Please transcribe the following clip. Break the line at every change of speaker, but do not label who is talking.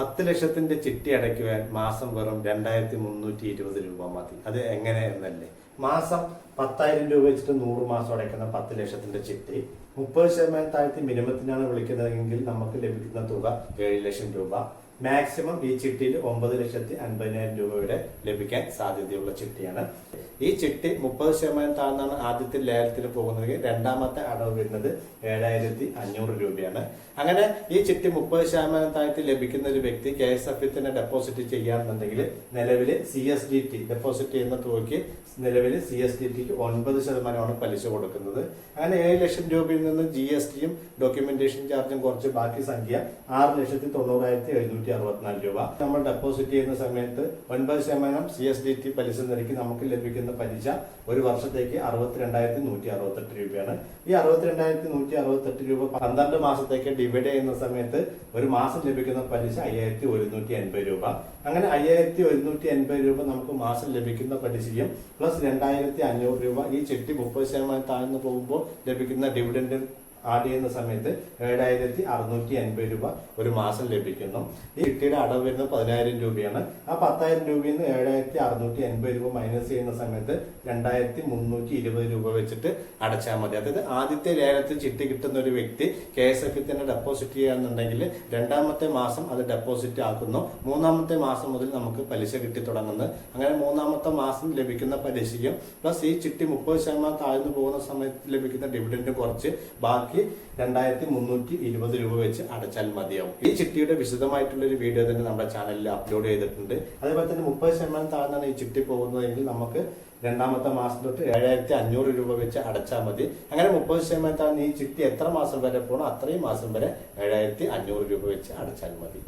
പത്ത് ലക്ഷത്തിന്റെ ചിട്ടി അടയ്ക്കുവാൻ മാസം വെറും രണ്ടായിരത്തി മുന്നൂറ്റി ഇരുപത് രൂപ മതി. അത് എങ്ങനെ എന്നല്ലേ മാസം പത്തായിരം രൂപ വെച്ചിട്ട് നൂറ് മാസം അടയ്ക്കുന്ന പത്ത് ലക്ഷത്തിന്റെ ചിട്ടി. മുപ്പത് ശതമാനം താഴ്ത്തി മിനിമത്തിനാണ് വിളിക്കുന്നതെങ്കിൽ നമുക്ക് ലഭിക്കുന്ന തുക ഏഴ് ലക്ഷം രൂപ. മാക്സിമം ഈ ചിട്ടിയിൽ ഒമ്പത് ലക്ഷത്തി അൻപതിനായിരം രൂപയുടെ ലഭിക്കാൻ സാധ്യതയുള്ള ചിട്ടിയാണ്. ഈ ചിട്ടി മുപ്പത് ശതമാനം താഴ്ന്നാണ് ആദ്യത്തെ ലേലത്തിൽ പോകുന്നത് രണ്ടാമത്തെ അടവ് വരുന്നത് ഏഴായിരത്തി അഞ്ഞൂറ് രൂപയാണ്. അങ്ങനെ ഈ ചിട്ടി മുപ്പത് ശതമാനം താഴ്ത്തി ലഭിക്കുന്ന ഒരു വ്യക്തി കെ എസ് എഫ് തന്നെ ഡെപ്പോസിറ്റ് ചെയ്യാന്നുണ്ടെങ്കിൽ നിലവിൽ C S D T deposit ചെയ്യുന്ന തുകയ്ക്ക് നിലവിൽ സി എസ് ഡി ടിക്ക് ഒൻപത് ശതമാനമാണ് പലിശ കൊടുക്കുന്നത്. അങ്ങനെ ഏഴ് ലക്ഷം രൂപയിൽ നിന്ന് ജി എസ് ടിയും ഡോക്യുമെന്റേഷൻ ചാർജും കുറച്ച് ബാക്കി സംഖ്യ ആറ് ലക്ഷത്തി തൊണ്ണൂറായിരത്തി എഴുന്നൂറ്റി അറുപത്തിനാല് രൂപ. നമ്മൾ ഡെപ്പോസിറ്റ് ചെയ്യുന്ന സമയത്ത് ഒൻപത് ശതമാനം സി എസ് ഡി ടി പലിശ നിരക്ക് നമുക്ക് ലഭിക്കുന്ന പലിശ ഒരു വർഷത്തേക്ക് അറുപത്തിരണ്ടായിരത്തി നൂറ്റി അറുപത്തെട്ട് രൂപയാണ്. ഈ അറുപത്തിരണ്ടായിരത്തി നൂറ്റി അറുപത്തെട്ട് രൂപ പന്ത്രണ്ട് മാസത്തേക്ക് ഡിവൈഡ് ചെയ്യുന്ന സമയത്ത് ഒരു മാസം ലഭിക്കുന്ന പലിശ അയ്യായിരത്തി ഒരുന്നൂറ്റി എൺപത് രൂപ. അങ്ങനെ അയ്യായിരത്തി ഒരുന്നൂറ്റി എൺപത് രൂപ നമുക്ക് മാസം ലഭിക്കുന്ന പലിശയും പ്ലസ് രണ്ടായിരത്തി അഞ്ഞൂറ് രൂപ ഈ ചെട്ടി മുപ്പത് ശതമാനം താഴ്ന്നു പോകുമ്പോൾ ലഭിക്കുന്ന ഡിവിഡൻഡ് ആഡ് ചെയ്യുന്ന സമയത്ത് ഏഴായിരത്തി അറുന്നൂറ്റി അൻപത് രൂപ ഒരു മാസം ലഭിക്കുന്നു. ഈ കിട്ടിയുടെ അടവ് വരുന്നത് പതിനായിരം രൂപയാണ്. ആ പത്തായിരം രൂപയിൽ നിന്ന് ഏഴായിരത്തി അറുന്നൂറ്റി അൻപത് രൂപ മൈനസ് ചെയ്യുന്ന സമയത്ത് രണ്ടായിരത്തി മുന്നൂറ്റി ഇരുപത് രൂപ വെച്ചിട്ട് അടച്ചാൽ മതി. അതായത് ആദ്യത്തെ ലേലത്തിൽ ചിട്ടി കിട്ടുന്ന ഒരു വ്യക്തി കെ എസ് എഫിൽ തന്നെ ഡെപ്പോസിറ്റ് ചെയ്യുകയാണെന്നുണ്ടെങ്കിൽ രണ്ടാമത്തെ മാസം അത് ഡെപ്പോസിറ്റ് ആക്കുന്നു. മൂന്നാമത്തെ മാസം മുതൽ നമുക്ക് പലിശ കിട്ടി തുടങ്ങുന്നു. അങ്ങനെ മൂന്നാമത്തെ മാസം ലഭിക്കുന്ന പലിശയും പ്ലസ് ഈ ചിട്ടി മുപ്പത് ശതമാനം താഴ്ന്നു പോകുന്ന സമയത്ത് ലഭിക്കുന്ന ഡിവിഡൻഡ് കുറച്ച് ബാക്കി രണ്ടായിരത്തി മുന്നൂറ്റി ഇരുപത് രൂപ വെച്ച് അടച്ചാൽ മതിയാവും. ഈ ചിട്ടിയുടെ വിശദമായിട്ടുള്ള ഒരു വീഡിയോ തന്നെ നമ്മുടെ ചാനലിൽ അപ്ലോഡ് ചെയ്തിട്ടുണ്ട്. അതേപോലെ തന്നെ മുപ്പത് ശതമാനം താഴ്ന്നാണ് ഈ ചിട്ടി പോകുന്നതെങ്കിൽ നമുക്ക് രണ്ടാമത്തെ മാസം തൊട്ട് ഏഴായിരത്തി അഞ്ഞൂറ് രൂപ വെച്ച് അടച്ചാൽ മതി. അങ്ങനെ മുപ്പത് ശതമാനത്താണ് ഈ ചിട്ടി എത്ര മാസം വരെ പോകണോ അത്രയും മാസം വരെ ഏഴായിരത്തി അഞ്ഞൂറ് രൂപ വെച്ച് അടച്ചാൽ മതി.